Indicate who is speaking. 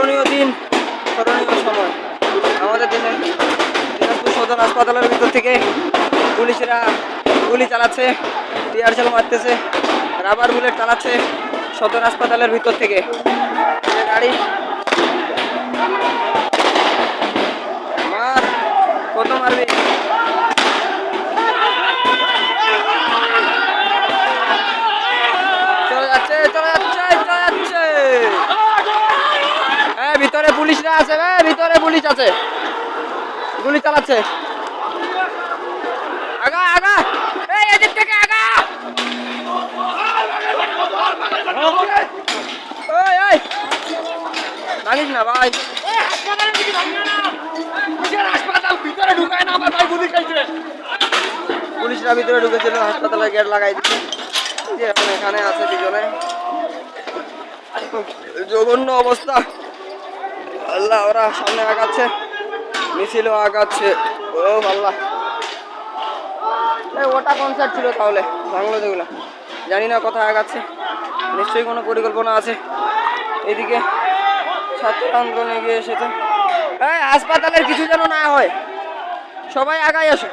Speaker 1: স্মরণীয় দিন স্মরণীয় সময়। আমাদের দেশে দিনাজপুর সদর হাসপাতালের ভিতর থেকে পুলিশেরা গুলি চালাচ্ছে টিয়ারশেল মারতেছে, রাবার বুলেট চালাচ্ছে সদর হাসপাতালের ভিতর থেকে। গাড়ি মার, কত মারবি? ভিতরে পুলিশরা আছে হ্যাঁ ভিতরে পুলিশ আছে। গুলি চালাচ্ছে। আগা আগা। এই, এদিক থেকে আগা। ওই ওই ভাঙিস না, ভাই। পুলিশরা ভিতরে ঢুকেছিল, হাসপাতালে গেট লাগাই দিচ্ছে। এখানে আছে দুজনে। জঘন্য অবস্থা। আল্লাহ, ওরা সামনে আগাচ্ছে, মিছিলও আগাচ্ছে। ও আল্লাহ। ওটা কনসার্ট ছিল তাহলে ভাঙলো যেগুলো জানি না কোথায় আগাচ্ছে, নিশ্চয়ই কোনো পরিকল্পনা আছে। এদিকে ছাত্র আন্দোলনে গিয়ে এসেছে। হ্যাঁ হাসপাতালের কিছু যেন না হয়, সবাই আগাই আসো